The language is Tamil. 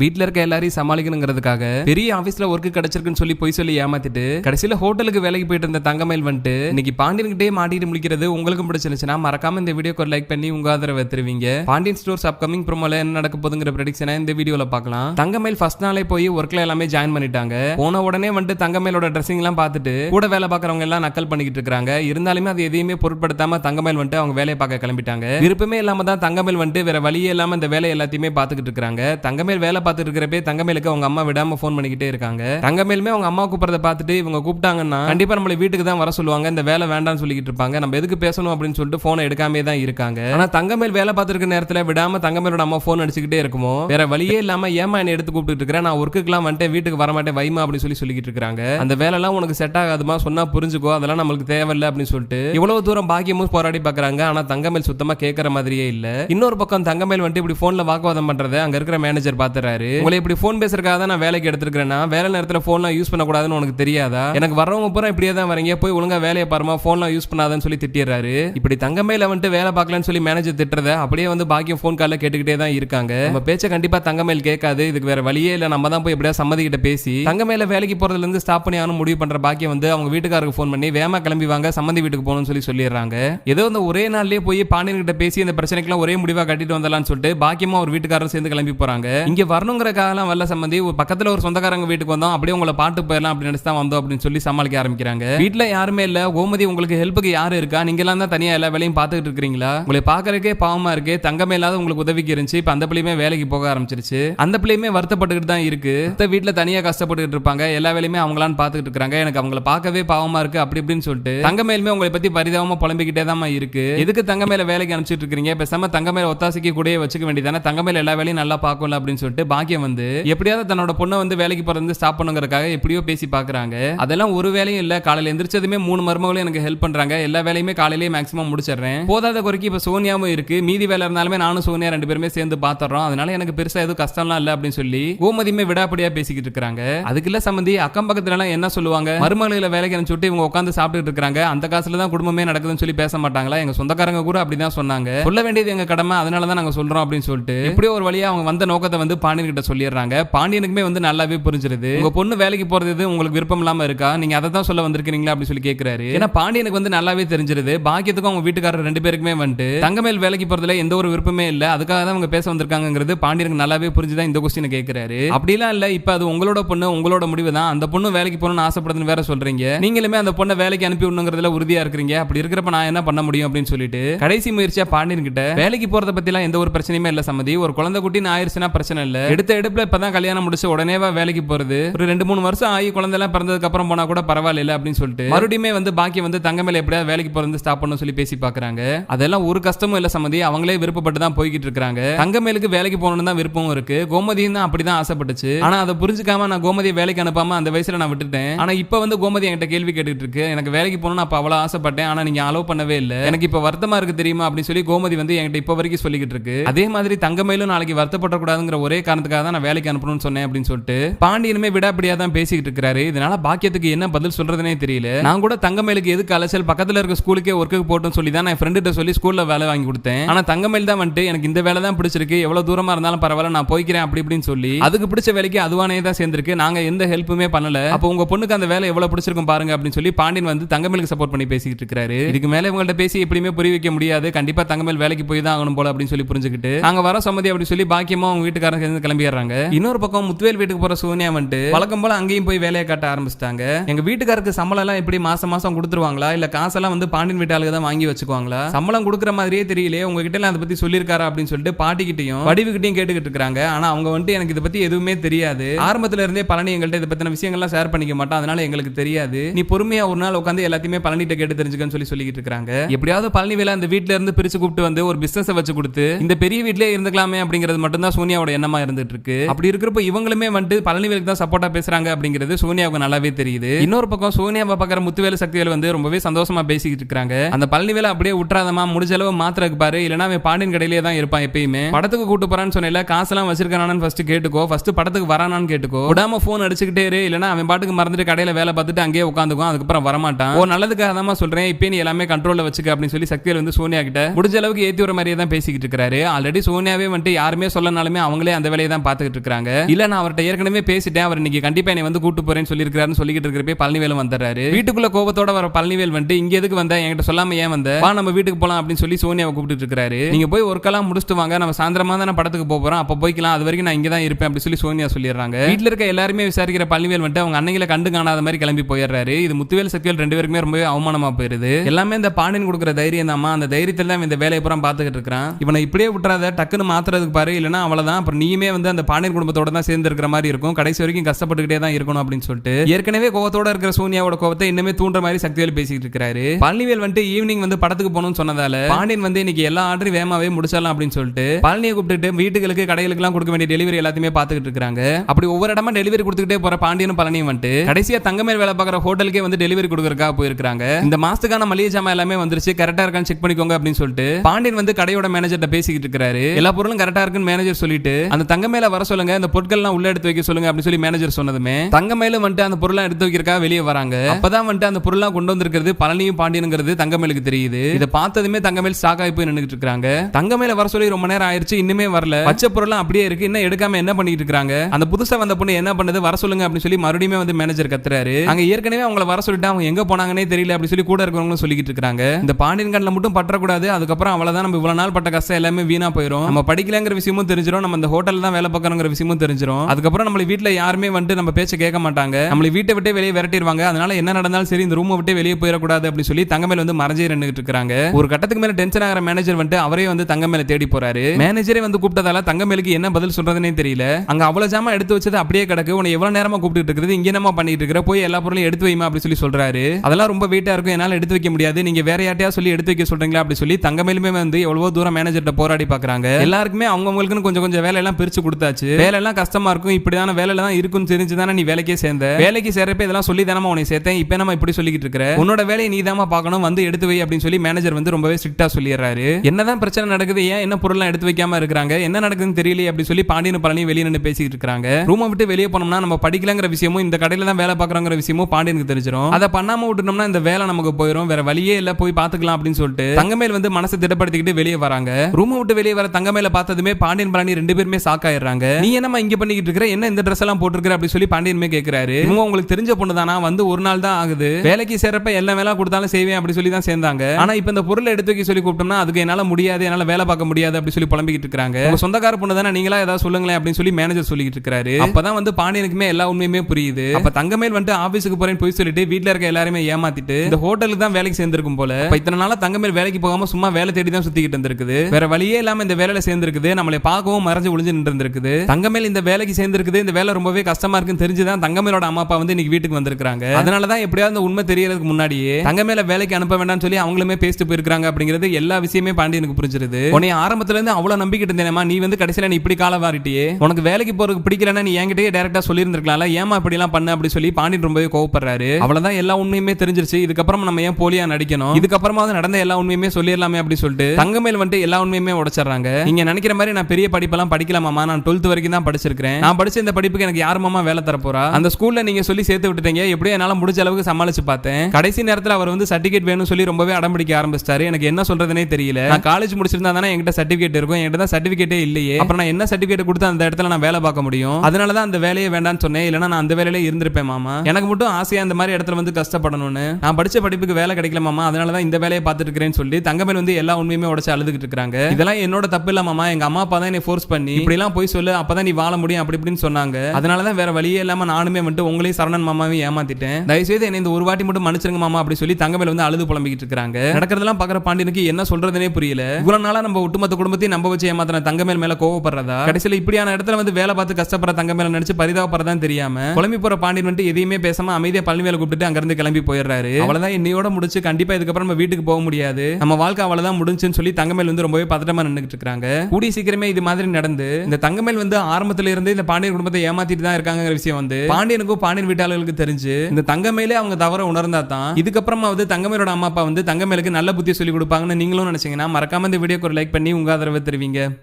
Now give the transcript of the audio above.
வீட்ல இருக்க எல்லாரையும் சமாளிக்கணுங்கிறதுக்காக பெரிய ஆபீஸ்ல ஒர்க் கிடைச்சிருக்குன்னு சொல்லி போய் சொல்லி ஏமாத்திட்டு கடைசியில ஹோட்டலுக்கு வேலைக்கு போயிட்டு இருந்த தங்கமயில் வந்துட்டு இன்னைக்கு பாண்டியன்கிட்டே மாட்டிட்டு முடிக்கிறது உங்களுக்கும் பிடிச்சிருந்துச்சுன்னா மறக்காம இந்த வீடியோக்கு ஒரு லைக் பண்ணி உங்க ஆதரவை தருவீங்க. பாண்டியன் ஸ்டோர்ஸ் அப்கமிங் ப்ரோமோல என்ன நடக்க போதுங்கிற ப்ரெடிக்ஷனை இந்த வீடியோல பார்க்கலாம். தங்கமயில் ஃபர்ஸ்ட் நாளே போய் ஒர்க்ல எல்லாமே ஜாயின் பண்ணிட்டாங்க. போன உடனே வந்துட்டு தங்கமயிலோட ட்ரெஸ்ஸிங் எல்லாம் பார்த்துட்டு கூட வேலை பார்க்குறவங்க எல்லாம் நக்கல் பண்ணிக்கிட்டு இருக்காங்க. இருந்தாலுமே அது எதையுமே பொருட்படுத்தாம தங்கமயில் வந்துட்டு அவங்க வேலையை பார்க்க கிளம்பிட்டாங்க. விருப்பமே இல்லாம தான் தங்கமயில் வந்துட்டு வேற வழியே இல்லாம இந்த வேலை எல்லாத்தையுமே பார்த்துக்கிட்டு இருக்காங்க. தங்கமேல் வேலை பார்த்துட்டு இருக்கிறப்பே தங்கமேலுக்கு அவங்க அம்மா விடாம ஃபோன் பண்ணிக்கிட்டே இருக்காங்க. தங்கமேலுமே அவங்க அம்மா கூப்பிடுறத பார்த்துட்டு இவங்க கூப்பிட்டாங்கன்னா கண்டிப்பா நம்மளை வீட்டுக்கு தான் வர சொல்லுவாங்க இந்த வேலை வேண்டாம்னு சொல்லிக்கிட்டு இருப்பாங்க. நம்ம எதுக்கு பேசணும் அப்படின்னு சொல்லிட்டு போனை எடுக்காமே தான் இருக்காங்க. ஆனா தங்கமேல் வேலை பார்த்துருக்க நேரத்துல விடாம தங்கமேலோட அம்மா ஃபோன் அடிச்சுக்கிட்டே இருக்குமோ? வேற வழியே இல்லாம ஏமா என்ன எடுத்து கூப்பிட்டு இருக்கிறேன் நான் ஒர்க்குலாம் வந்துட்டு வீட்டுக்கு வர மாட்டேன் வைமா அப்படின்னு சொல்லி சொல்லிக்கிட்டு இருக்காங்க. அந்த வேலைலாம் உனக்கு செட் ஆகாதுமா? சொன்னா புரிஞ்சுக்கோ அதெல்லாம் நம்மளுக்கு தேவையில்லை அப்படின்னு சொல்லிட்டு இவ்வளவு தூரம் பாக்கியமும் போராடி பாக்குறாங்க ஆனா தங்கமேல் சுத்தமா கேட்கற மாதிரியே இல்ல. இன்னொரு பக்கம் தங்கமேல் வந்துட்டு இப்படி போன்ல வாக்குவாதம் பண்றதை அங்க இருக்கிற மேனேஜர் பாத்துறாரு. உங்களை இப்படி போன் பேசுறதுக்காக தான் நான் வேலைக்கு எடுத்திருக்கிறேன்னா வேலை நேரத்துல போன்லாம் யூஸ் பண்ணக்கூடாதுன்னு உனக்கு தெரியாதா? எனக்கு வரவங்க பூரா இப்படியே தான் வரீங்க போய் ஒழுங்கா வேலையை பாருமா போன்லாம் யூஸ் பண்ணாதன்னு சொல்லி திட்டிடுறாரு. இப்படி தங்கமேல வந்துட்டு வேலை பார்க்கலன்னு சொல்லி மேனேஜர் திட்டுறத அப்படியே வந்து பாக்கியம் ஃபோன் காலில் கேட்டுக்கிட்டே தான் இருக்காங்க. நம்ம பேச்ச கண்டிப்பா தங்கமேல் கேட்காது. இதுக்கு வேற வழியே இல்ல. நம்ம தான் போய் எப்படியா சம்மதிக்கிட்ட பேசி தங்கமேல வேலைக்கு போறதுல இருந்து ஸ்டாப் பண்ணி ஆகணும் முடிவு பண்ற பாக்கியம் வந்து அவங்க வீட்டுக்காரருக்கு ஃபோன் பண்ணி வேமா கிளம்பி வாங்க சம்மந்தி வீட்டுக்கு போகணும்னு சொல்லி சொல்லிடுறாங்க. ஏதோ அந்த ஒரே நாள்லயே போய் பாண்டியன் கிட்ட பேசி இந்த பிரச்சனைக்கெல்லாம் ஒரே முடிவா கட்டிட்டு வந்தலாம்னு சொல்லிட்டு பாக்கியமா ஒரு வீட்டுக்காரரும் சேர்ந்து கிளம்பி போறாங்க. இங்க வர வரணுங்கிறக்காகலாம் வரல சம்பந்தி. ஒரு பக்கத்துல ஒரு சொந்தக்காரங்க வீட்டுக்கு வந்தோம். அப்படியே உங்களை பாட்டு போயிடலாம் அப்படின்னு நினைச்சு தான் வந்தோம் அப்படின்னு சொல்லி சமாளிக்க ஆரம்பிக்கிறாங்க. வீட்ல யாருமே இல்ல. கோமதி உங்களுக்கு ஹெல்ப்புக்கு யாரு இருக்கா? நீங்க எல்லாம் தான் தனியா எல்லா வேலையும் பார்த்துக்கிட்டு இருக்கீங்களா உங்களை பாக்குறதுக்கே பாவமா இருக்கு. தங்கமே இல்லாத உங்களுக்கு உதவிக்கு இருந்துச்சு. இப்ப அந்த பிள்ளையுமே வேலைக்கு போக ஆரம்பிச்சிருச்சு. அந்த பிள்ளையுமே வருத்தப்பட்டுக்கிட்டு தான் இருக்கு. வீட்டில் தனியாக தனியா கஷ்டப்பட்டுக்கிட்டு இருப்பாங்க. எல்லா வேலையுமே அவங்களான்னு பார்த்துக்கிட்டு இருக்காங்க எனக்கு அவங்கள பார்க்கவே பாவமா இருக்கு. அப்படி இப்படின்னு சொல்லிட்டு தங்கமேலுமே உங்களை பத்தி பரிதாபமா புலம்பிக்கிட்டே தான் இருக்கு. எதுக்கு தங்கமேல வேலைக்கு அனுப்பிச்சிட்டு இருக்கீங்க பேசாம தங்கமேல ஒத்தாசைக்கு கூடயே வச்சுக்க வேண்டியதானே தங்கமேல எல்லா வேலையும் நல்லா பார்க்கல அப்படின்னு சொல்லிட்டு பாக்கியம் வந்து எப்படியாவது தன்னோட பொண்ணை வந்து வேலைக்கு போறது ஸ்டாப் பண்ணுங்கிறதுக்காக எப்படியோ பேசி பாக்குறாங்க. அதெல்லாம் ஒரு வேலையும் இல்ல. காலையில எந்திரிச்சதுமே மூணு மருமகளும் எனக்கு ஹெல்ப் பண்றாங்க. எல்லா வேலையுமே காலையிலேயே மேக்ஸிமம் முடிச்சிடுறேன். போதாத குறைக்கு இப்ப சோனியாவும் இருக்கு. மீதி வேலை இருந்தாலுமே நானும் சோனியா ரெண்டு பேருமே சேர்ந்து பாத்துறோம். அதனால எனக்கு பெருசா எதுவும் கஷ்டம்லாம் இல்ல அப்படின்னு சொல்லி கோமதியுமே விடாப்படியா பேசிக்கிட்டு இருக்காங்க. அதுக்குள்ள சம்பந்தி அக்கம் பக்கத்துல எல்லாம் என்ன சொல்லுவாங்க? மருமகளில வேலைக்கு அனுப்பிச்சு இவங்க உட்காந்து சாப்பிட்டுட்டு இருக்காங்க. அந்த காசுல தான் குடும்பமே நடக்குதுன்னு சொல்லி பேச மாட்டாங்களா? எங்க சொந்தக்காரங்க கூட அப்படிதான் சொன்னாங்க. சொல்ல வேண்டியது எங்க கடமை. அதனால தான் நாங்க சொல்றோம் அப்படின்னு சொல்லிட்டு இப்படியோ ஒரு வழியா அவங்க வந்த நோக்கத்தை வந்து பாண்டியன் கிட்ட சொல்லிடுறாங்க. பாண்டியனுக்குமே வந்து நல்லாவே புரிஞ்சிருது. உங்க பொண்ணு வேலைக்கு போறது உங்களுக்கு விருப்பம் இல்லாம இருக்கா? நீங்க அதை தான் சொல்ல வந்திருக்கீங்களா அப்படி சொல்லி கேக்குறாரு. ஏன்னா பாண்டியனுக்கு வந்து நல்லாவே தெரிஞ்சிருது. பாக்கியத்துக்கும் அவங்க வீட்டுக்காரர் ரெண்டு பேருக்குமே வந்துட்டு தங்கமேல் வேலைக்கு போறதுல எந்த ஒரு விருப்பமே இல்ல. அதுக்காக தான் அவங்க பேச வந்திருக்காங்கிறது பாண்டியனுக்கு நல்லாவே புரிஞ்சுதான் இந்த கொஸ்டின் கேக்குறாரு. அப்படிலாம் இல்ல. இப்ப அது உங்களோட பொண்ணு உங்களோட முடிவு தான். அந்த பொண்ணு வேலைக்கு போகணும்னு ஆசைப்படுதுன்னு வேற சொல்றீங்க. நீங்களுமே அந்த பொண்ணை வேலைக்கு அனுப்பி விடணுங்கிறதுல உறுதியா இருக்கிறீங்க. அப்படி இருக்கிறப்ப நான் என்ன பண்ண முடியும் அப்படின்னு சொல்லிட்டு கடைசி முயற்சியா பாண்டியன் கிட்ட வேலைக்கு போறத பத்தி எல்லாம் எந்த ஒரு பிரச்சனையுமே இல்ல சம்மதி ஒரு குழந்தை குட்டின்னு ஆயிருச்சுன்னா பிரச்சனை இல்ல. எடுத்த எடுப்புல இப்பதான் கல்யாணம் முடிச்சு உடனேவா வேலைக்கு போறது. ஒரு ரெண்டு மூணு வருஷம் ஆகி குழந்தை எல்லாம் பிறந்ததுக்கு அப்புறம் போனா கூட பரவாயில்ல அப்படின்னு சொல்லிட்டு. மறுபடியுமே வந்து பாக்கி வந்து தங்கமேல எப்படியாவது வேலைக்கு போறது ஸ்டாப் பண்ண சொல்லி பேசி பாக்குறாங்க. அதெல்லாம் ஒரு கஷ்டமும் இல்ல சம்மதி அவங்களே விருப்பப்பட்டு தான் போய்கிட்டு இருக்காங்க தங்கமேலுக்கு வேலைக்கு போகணும்னு தான் விருப்பமும் இருக்கு. கோமதியும் தான் அப்படிதான் ஆசைப்பட்டுச்சு. ஆனா அதை புரிஞ்சுக்காம நான் கோமதியை வேலைக்கு அனுப்பாம அந்த வயசுல நான் விட்டுட்டேன். ஆனா இப்ப வந்து கோமதி என்கிட்ட கேள்வி கேட்டுட்டு இருக்கு. எனக்கு வேலைக்கு போகணும்னு அப்ப அவ்வளவு ஆசைப்பட்டேன். ஆனா நீங்க அலோவ் பண்ணவே இல்ல. எனக்கு இப்ப வருத்தமா இருக்கு தெரியுமா அப்படின்னு சொல்லி கோமதி வந்து என்கிட்ட இப்ப வரைக்கும் சொல்லிக்கிட்டு இருக்கு. அதே மாதிரி தங்கமேலும் நாளைக்கு வருத்தப்படக்கூடாதுங்கிற ஒரே காரணத்துக்காக தான் நான் வேலைக்கு அனுப்பணும்னு சொன்னேன் அப்படின்னு சொல்லிட்டு பாண்டியனுமே விடாப்படியா தான் பேசிக்கிட்டு இருக்காரு இதனால பாக்கியத்துக்கு என்ன பதில் சொல்றதுனே தெரியல. நான் கூட தங்கமேலுக்கு எதுக்கு அலசல் பக்கத்துல இருக்க ஸ்கூலுக்கே ஒர்க்குக்கு போட்டுன்னு சொல்லி தான் நான் ஃப்ரெண்டு சொல்லி ஸ்கூல்ல வேலை வாங்கி கொடுத்தேன். ஆனா தங்கமேல் தான் வந்துட்டு எனக்கு இந்த வேலை தான் பிடிச்சிருக்கு. எவ்வளவு தூரமா இருந்தாலும் பரவாயில்ல நான் போய்க்கிறேன் அப்படி இப்படின்னு சொல்லி அதுக்கு பிடிச்ச வேலைக்கு அதுவானே தான் சேர்ந்திருக்கு. நாங்க எந்த ஹெல்ப்புமே பண்ணல. அப்போ உங்க பொண்ணுக்கு அந்த வேலை எவ்வளவு பிடிச்சிருக்கும் பாருங்க அப்படின்னு சொல்லி பாண்டியன் வந்து தங்கமேலுக்கு சப்போர்ட் பண்ணி பேசிக்கிட்டு இருக்காரு இதுக்கு மேல இவங்கள்ட்ட பேசி எப்படியுமே புரிய வைக்க முடியாது. கண்டிப்பா தங்கமேல் வேலைக்கு போய் தான் ஆகணும் போல அப்படின்னு சொல்லி புரிஞ்சுக்கிட்டு நாங்க வர சம்மதி அப்படின்னு சொல்லி பாக்கியமா அவங்க வீட்டுக்காரங்க கிளம்பிடுறாங்க. இன்னொரு பக்கம் முத்துவேல் வீட்டுக்கு போற சோனியா வந்துட்டு வழக்கம் போல அங்கேயும் போய் வேலையை காட்ட ஆரம்பிச்சிட்டாங்க. எங்க வீட்டுக்காருக்கு சம்பளம் எல்லாம் எப்படி மாசம் மாசம் கொடுத்துருவாங்களா? இல்ல காசெல்லாம் வந்து பாண்டியன் வீட்டாளுக்கு தான் வாங்கி வச்சுக்குவாங்களா? சம்பளம் கொடுக்குற மாதிரியே தெரியலையே உங்ககிட்ட எல்லாம் அதை பத்தி சொல்லியிருக்காரா அப்படின்னு சொல்லிட்டு பாட்டிக்கிட்டையும் வடிவுகிட்டையும் கேட்டுக்கிட்டு இருக்காங்க. ஆனா அவங்க வந்துட்டு எனக்கு இதை பத்தி எதுவுமே தெரியாது. ஆரம்பத்துல இருந்தே பழனி எங்கள்கிட்ட இதை பத்தின விஷயங்கள்லாம் ஷேர் பண்ணிக்க மாட்டோம் அதனால எங்களுக்கு தெரியாது. நீ பொறுமையா ஒரு நாள் உட்காந்து எல்லாத்தையுமே பழனிட்ட கேட்டு தெரிஞ்சுக்கன்னு சொல்லி சொல்லிக்கிட்டு இருக்காங்க. எப்படியாவது பழனி வேலை அந்த வீட்டுல இருந்து பிரிச்சு கூப்பிட்டு வந்து ஒரு பிசினஸ் வச்சு கொடுத்து இந்த பெரிய வீட்லயே இருந்துக்கலாமே அப்படிங்கிறது மட்டும் தான் சோனியாவோட எண்ணமா நடந்துட்டு இருக்கு அப்படி இருக்கிறப்ப இவங்களுமே வந்துட்டு பழனிவேலுக்கு தான் சப்போர்ட்டா பேசுறாங்க அப்படிங்கிறது சோனியாவுக்கு நல்லாவே தெரியுது. இன்னொரு பக்கம் சோனியாவை பாக்குற முத்துவேலு சக்திவேல் வந்து ரொம்பவே சந்தோஷமா பேசிக்கிட்டு இருக்காங்க. அந்த பழனிவேலை அப்படியே விட்டுறாதமா முடிஞ்ச அளவு மாத்திர இருப்பாரு இல்லைனா அவன் பாண்டியன் கடையிலே தான் இருப்பான் எப்பயுமே. படத்துக்கு கூட்டு போறான்னு சொன்னேன் காசெல்லாம் வச்சிருக்கானான்னு ஃபர்ஸ்ட் கேட்டுக்கோ. ஃபர்ஸ்ட் படத்துக்கு வரானான்னு கேட்டுக்கோ. விடாம போன் அடிச்சுக்கிட்டே இரு. இல்லைனா அவன் பாட்டுக்கு மறந்துட்டு கடையில வேலை பார்த்துட்டு அங்கேயே உட்காந்துக்கும் அதுக்கப்புறம் வரமாட்டான். ஓ நல்லதுக்காக தான் சொல்றேன். இப்போ நீ எல்லாமே கண்ட்ரோல்ல வச்சுக்க அப்படின்னு சொல்லி சக்திவேல் வந்து சோனியா கிட்ட முடிஞ்ச அளவுக்கு ஏத்தி வர மாதிரியே தான் பேசிக்கிட்டு இருக்காரு ஆல்ரெடி சோனியாவே வந்துட்டு யாருமே சொல்லனாலுமே அவங்களே அந்த வேலையை வேலையை தான் பார்த்துக்கிட்டு இருக்காங்க இல்ல நான் அவர்கிட்ட ஏற்கனவே பேசிட்டேன். அவர் இன்னைக்கு கண்டிப்பா என்னை வந்து கூட்டு போறேன்னு சொல்லியிருக்காருன்னு சொல்லிக்கிட்டு இருக்கிறப்ப பழனிவேலும் வந்துடுறாரு. வீட்டுக்குள்ள கோபத்தோட வர பழனிவேல் வந்துட்டு இங்க எதுக்கு வந்த? என்கிட்ட சொல்லாம ஏன் வந்த? வா நம்ம வீட்டுக்கு போலாம் அப்படின்னு சொல்லி சோனியாவை கூப்பிட்டு இருக்காரு நீங்க போய் ஒர்க்கெல்லாம் முடிச்சுட்டு வாங்க. நம்ம சாயந்தரமா தான் படத்துக்கு போறோம். அப்ப போய்க்கலாம். அது வரைக்கும் நான் இங்க தான் இருப்பேன் அப்படி சொல்லி சோனியா சொல்லிடுறாங்க. வீட்டுல இருக்க எல்லாருமே விசாரிக்கிற பழனிவேல் வந்துட்டு அவங்க அன்னைகளை கண்டு காணாத மாதிரி கிளம்பி போயிடுறாரு. இது முத்துவேல் சக்திவேல் ரெண்டு பேருக்குமே ரொம்பவே அவமானமா போயிருது. எல்லாமே இந்த பாண்டியன் கொடுக்குற தைரியம் தான் அந்த தைரியத்தில் இந்த வேலையை பூரா பார்த்துக்கிட்டு இருக்கிறான். இவனை இப்படியே விட்டுறாத டக்குன்னு மாத்துறதுக்கு பாரு. இல்லைன்னா அவ்வளவுதான் அப்புறம் நீயுமே வந்து அந்த பாண்டியன் குடும்பத்தோட தான் சேர்ந்து இருக்கிற மாதிரி இருக்கும். கடைசி வரைக்கும் கஷ்டப்பட்டுக்கிட்டே தான் இருக்கணும் அப்படின்னு சொல்லிட்டு ஏற்கனவே கோவத்தோட இருக்கிற சோனியாவோட கோவத்தை இன்னுமே தூண்டுற மாதிரி சக்திவேல் பேசிக்கிட்டு இருக்காரு. பழனிவேல் வந்துட்டு ஈவினிங் வந்து படத்துக்கு போகணும்னு சொன்னதால பாண்டியன் வந்து இன்னைக்கு எல்லா ஆர்டரும் வேகமாவே முடிச்சிடலாம் அப்படின்னு சொல்லிட்டு பழனியை கூப்பிட்டு வீட்டுகளுக்கு கடைகளுக்குலாம் கொடுக்க வேண்டிய டெலிவரி எல்லாத்தையுமே பார்த்துக்கிட்டு இருக்காங்க. அப்படி ஒவ்வொரு இடமா டெலிவரி கொடுத்துக்கிட்டே போற பாண்டியனும் பழனியும் வந்துட்டு கடைசியா தங்கமேல் வேலை பார்க்குற ஹோட்டலுக்கே வந்து டெலிவரி கொடுக்கறக்கா போயிருக்காங்க இந்த மாசத்துக்கான மளிகை ஜாமான் எல்லாமே வந்துருச்சு. கரெக்டா இருக்கான்னு செக் பண்ணிக்கோங்க அப்படின்னு சொல்லிட்டு பாண்டியன் வந்து கடையோட மேனேஜர்கிட்ட பேசிக்கிட்டு இருக்காரு. எல்லா பொருளும் கரெக்டா இருக்குன்னு மேனேஜர் சொல்லிட்டு அந்த தங்க தங்கமேல வர சொல்லுங்க இந்த பொருட்கள்லாம் உள்ள எடுத்து வைக்க சொல்லுங்க அப்படின்னு சொல்லி மேனேஜர் சொன்னதுமே தங்கமேலும் வந்துட்டு அந்த பொருளை எடுத்து வைக்கிறக்காக வெளியே வராங்க. அப்பதான் வந்துட்டு அந்த பொருள்லாம் கொண்டு வந்திருக்கிறது பழனியும் பாண்டியனுங்கிறது தங்கமேலுக்கு தெரியுது. இதை பார்த்ததுமே தங்கமேல் ஸ்டாக் ஆகி போய் நின்றுட்டு இருக்காங்க. தங்கமேல வர சொல்லி ரொம்ப நேரம் ஆயிருச்சு இன்னுமே வரல. பச்சை பொருள்லாம் அப்படியே இருக்கு இன்னும் எடுக்காம என்ன பண்ணிட்டு இருக்காங்க? அந்த புதுசா வந்த பொண்ணு என்ன பண்ணுது? வர சொல்லுங்க அப்படின்னு சொல்லி மறுபடியும் வந்து மேனேஜர் கத்துறாரு. அங்க ஏற்கனவே அவங்கள வர சொல்லிட்டு அவங்க எங்க போனாங்கன்னே தெரியல அப்படின்னு சொல்லி கூட இருக்கிறவங்களும் சொல்லிக்கிட்டு இருக்காங்க. இந்த பாண்டியன் கண்ணில் மட்டும் பற்றக்கூடாது அதுக்கப்புறம் அவ்வளவுதான் நம்ம இவ்வளவு நாள் பட்ட கஷ்டம் எல்லாமே வீணா போயிடும் நம்ம படிக்கலங்கிற விஷயமும் தெரிஞ்சிடும் நம்ம இந்த ஹோட்டல் தான் வேலை பார்க்கணுங்கிற விஷயமும் தெரிஞ்சிடும் அதுக்கப்புறம் நம்மள வீட்டில் யாருமே வந்துட்டு நம்ம பேச்ச கேட்க மாட்டாங்க. நம்மள வீட்டை விட்டே வெளியே விரட்டிடுவாங்க அதனால என்ன நடந்தாலும் சரி இந்த ரூமை விட்டு வெளியே போயிடக்கூடாது அப்படின்னு சொல்லி தங்கமேல் வந்து மறைஞ்சே நின்றுட்டு இருக்காங்க. ஒரு கட்டத்துக்கு மேல டென்ஷன் ஆகிற மேனேஜர் வந்துட்டு அவரே வந்து தங்கமேல தேடி போறாரு. மேனேஜரே வந்து கூப்பிட்டதால தங்கமேலுக்கு என்ன பதில் சொல்றதுனே தெரியல. அங்க அவ்வளவு ஜாமா எடுத்து வச்சது அப்படியே கிடக்கு. உன்னை எவ்வளவு நேரமா கூப்பிட்டு இருக்கிறது இங்க என்னமா பண்ணிட்டு இருக்கிற போய் எல்லா பொருளையும் எடுத்து வைமா அப்படின்னு சொல்லி சொல்றாரு. அதெல்லாம் ரொம்ப வெயிட்டா இருக்கும். என்னால எடுத்து வைக்க முடியாது. நீங்க வேற யார்ட்டையா சொல்லி எடுத்து வைக்க சொல்றீங்களா அப்படி சொல்லி தங்கமேலுமே வந்து எவ்வளவு தூரம் மேனேஜர்கிட்ட போராடி பாக்குறாங்க. எல்லாருக்குமே அவங்கவுங்களுக்குன்னு கொஞ்சம் கொஞ்சம் வேலை எல்லாம் பிரிச்சு கொடுத்தாச்சு. வேலை எல்லாம் கஷ்டமா இருக்கும். இப்படிதான வேலையில தான் இருக்குன்னு தெரிஞ்சு தானே நீ வேலைக்கே சேர்ந்த? வேலைக்கு சேர்றப்ப இதெல்லாம் சொல்லி தானே உன்னை சேர்த்தேன். இப்போ நம்ம இப்படி சொல்லிக்கிட்டு இருக்கிற? உன்னோட வேலையை நீ தாமா பார்க்கணும். வந்து எடுத்து வை அப்படின்னு சொல்லி மேனேஜர் வந்து ரொம்பவே ஸ்ட்ரிக்டா சொல்லிடுறாரு. என்னதான் பிரச்சனை நடக்குது? ஏன் என்ன பொருள்லாம் எடுத்து வைக்காம இருக்கிறாங்க? என்ன நடக்குதுன்னு தெரியலையே அப்படி சொல்லி பாண்டியன் பழனி வெளியே நின்று பேசிக்கிட்டு இருக்காங்க ரூமை விட்டு வெளியே போனோம்னா நம்ம படிக்கலங்கிற விஷயமும் இந்த கடையில தான் வேலை பார்க்கறோங்கிற விஷயமும் பாண்டியனுக்கு தெரிஞ்சிடும் அதை பண்ணாம விட்டுனோம்னா இந்த வேலை நமக்கு போயிடும் வேற வழியே இல்ல. போய் பாத்துக்கலாம் அப்படின்னு சொல்லிட்டு தங்கமேல் வந்து மனசை திடப்படுத்திக்கிட்டு வெளியே வராங்க. ரூமை விட்டு வெளியே வர தங்கமேல பார்த்ததுமே பாண்டியன் பழனி ரெண்டு பேருமே ஷாக் ஆயிடுறாங்க. நீ என்னமா இங்க பண்ணிக்கிட்டு இருக்கிற? என்ன இந்த ட்ரெஸ் எல்லாம் போட்டுருக்கிற? அப்படி சொல்லி பாண்டியனுமே கேட்கிறாரு இவங்க உங்களுக்கு தெரிஞ்ச பொண்ணு தானா? வந்து ஒரு நாள் தான் ஆகுது. வேலைக்கு சேரப்ப எல்லா வேலை கொடுத்தாலும் செய்வேன் அப்படி சொல்லி தான் சேர்ந்தாங்க. ஆனா இப்ப இந்த பொருளை எடுத்து வைக்க சொல்லி கூப்பிட்டோம்னா அதுக்கு என்னால முடியாது என்னால வேலை பார்க்க முடியாது அப்படி சொல்லி புலம்பிக்கிட்டு இருக்காங்க உங்க சொந்தக்கார பொண்ணு தானே? நீங்களா ஏதாவது சொல்லுங்களேன் அப்படின்னு சொல்லி மேனேஜர் சொல்லிட்டு இருக்காரு அப்பதான் வந்து பாண்டியனுக்குமே எல்லா உண்மையுமே புரியுது. அப்ப தங்கமேல் வந்து ஆபீஸுக்கு போறேன்னு போய் சொல்லிட்டு வீட்டுல இருக்க எல்லாருமே ஏமாத்திட்டு இந்த ஹோட்டலுக்கு தான் வேலைக்கு சேர்ந்திருக்கும் போல. இத்தனை நாளா தங்கமேல் வேலைக்கு போகாம சும்மா வேலை தேடி தான் சுத்திக்கிட்டு இருந்திருக்குது. வேற வழியே இல்லாம இந்த வேலையில சேர்ந்திருக்குது. நம்மளை பார்க்கவும் மறைஞ்சு ஒளிஞ்சு நின்று இருந்திருக்குது தங்கமேல் இந்த வேலைக்கு சேர்ந்திருக்குது. இந்த வேலை ரொம்பவே கஷ்டமா இருக்குன்னு தெரிஞ்சுதான் தங்கமேலோட அம்மா அப்பா வந்து இன்னைக்கு வீட்டுக்கு வந்திருக்காங்க அதனால தான் எப்படியாவது அந்த உண்மை தெரியறதுக்கு முன்னாடியே தங்கமேல வேலைக்கு அனுப்ப வேண்டாம்னு சொல்லி அவங்களுமே பேசிட்டு போயிருக்காங்க அப்படிங்கிறது எல்லா விஷயமே பாண்டியனுக்கு புரிஞ்சிருது. உன்னை ஆரம்பத்துல இருந்து அவ்வளவு நம்பிக்கிட்டு இருந்தேனேமா நீ வந்து கடைசியில நீ இப்படி கால வாரிட்டியே. உனக்கு வேலைக்கு போறதுக்கு பிடிக்கலன்னா நீ என்கிட்டயே டேரக்டா சொல்லியிருந்திருக்கலாம்ல. ஏமா இப்படி எல்லாம் பண்ண அப்படி சொல்லி பாண்டியன் ரொம்பவே கோவப்படுறாரு. அவ்வளவுதான் எல்லா உண்மையுமே தெரிஞ்சிருச்சு. இதுக்கப்புறம் நம்ம ஏன் போலியா நடிக்கணும்? இதுக்கப்புறமா நடந்த எல்லா உண்மையுமே சொல்லிடலாமே அப்படி சொல்லிட்டு தங்கமேல் வந்துட்டு எல்லா உண்மையுமே உடைச்சிடுறாங்க. நீங்க நினைக்கிற மாதிரி நான் பெரிய படிப்பெல்லாம் படிக்கலாமாமா நான் டுவெல்த் வரைக்கும் தான் படிச்சிருக்கேன் நான் படிச்ச இந்த படிப்புக்கு எனக்கு யார் மாமா வேலை தர போறா அந்த ஸ்கூல்ல நீங்க சொல்லி சேர்த்து விட்டுட்டீங்க. எப்படியும் என்னால முடிஞ்ச அளவுக்கு சமாளிச்சு பார்த்தேன். கடைசி நேரத்துல அவர் வந்து சர்டிபிகேட் வேணும்னு சொல்லி ரொம்பவே அடம்பிடிக்க ஆரம்பிச்சிட்டாரு. எனக்கு என்ன சொல்றதுனே தெரியல. நான் காலேஜ் முடிச்சிருந்தா தானே என்கிட்ட சர்டிபிகேட் இருக்கும். என்கிட்ட தான் சர்டிபிகேட்டே இல்லையே. அப்புறம் நான் என்ன சர்டிபிகேட் கொடுத்து அந்த இடத்துல நான் வேலை பார்க்க முடியும்? அதனால தான் அந்த வேலையை வேண்டாம்னு சொன்னேன். இல்லைன்னா நான் அந்த வேலையில இருந்திருப்பேன் மாமா. எனக்கு மட்டும் ஆசையா இந்த மாதிரி இடத்துல வந்து கஷ்டப்படணும்னு. நான் படிச்ச படிப்புக்கு வேலை கிடைக்கல மாமா. அதனால தான் இந்த வேலையை பார்த்துட்டு இருக்கிறேன்னு சொல்லி தங்கமேல் வந்து எல்லா உண்மையுமே உடச்சு அழுதுகிட்டு இருக்காங்க இதெல்லாம் என்னோட தப்பு இல்ல மாமா. எங்க அம்மா அப்பா தான் என்னை ஃபோர்ஸ் பண்ணி இப்படி எல்லாம் போய் சொல்லு அப்பதான் நீ வாழ முடியும் அப்படி இப்படின்னு சொன்னாங்க. அதனால தான் வேற வழியே இல்லாம நானுமே வந்துட்டு உங்களையும் சரணன் மாமாவையும் ஏமாத்திட்டேன். தயவுசெய்து என்னை இந்த ஒரு வாட்டி மட்டும் மன்னிச்சிருங்க மாமா அப்படி சொல்லி தங்கமேல வந்து அழுது புலம்பிக்கிட்டு இருக்காங்க நடக்கிறதெல்லாம் பாக்குற பாண்டியனுக்கு என்ன சொல்றதுனே புரியல. இவ்வளவு நாளா நம்ம ஒட்டுமொத்த குடும்பத்தையும் நம்ப வச்சு ஏமாத்தின தங்கமேல் மேல கோவப்படுறதா? கடைசியில இப்படியான இடத்துல வந்து வேலை பார்த்து கஷ்டப்படுற தங்கமேல நினைச்சு பரிதாபப்படுறதான் தெரியாம குழம்பி போற பாண்டியன் வந்துட்டு எதையுமே பேசாம அமைதியா பழனிவேல கூப்பிட்டு அங்க இருந்து கிளம்பி போயிடுறாரு. அவ்வளவுதான் என்னையோட முடிச்சு கண்டிப்பா இதுக்கப்புறம் நம்ம வீட்டுக்கு போக முடியாது. நம்ம வாழ்க்கை அவ்வளவுதான் முடிஞ்சுன்னு சொல்லி தங்கமேல் வந்து ரொம்பவே பதட்டமா நின்னுட்டு இருக்காங்க கூடி சீக்கிரமே இது மாதிரி நடந்து இந்த தங்கமேல் வந்து ஆரம்பத்துல இருந்து இந்த பாண்டியன் குடும்பத்தை ஏமாத்திட்டு தான் இருக்காங்கிற விஷயம் வந்து பாண்டியனுக்கும் பாண்டியன் வீட்டாளர்களுக்கு தெரிஞ்சு இந்த தங்கமேலே அவங்க தவற உணர்ந்தா தான் இதுக்கப்புறமா வந்து தங்கமேலோட அம்மா அப்பா வந்து தங்கமேலுக்கு நல்ல புத்தி சொல்லி கொடுப்பாங்கன்னு நீங்களும் நினைச்சீங்கன்னா மறக்காம இந்த வீடியோக்கு ஒரு லைக் பண்ணி உங்க ஆதரவை தெரிவிங்க.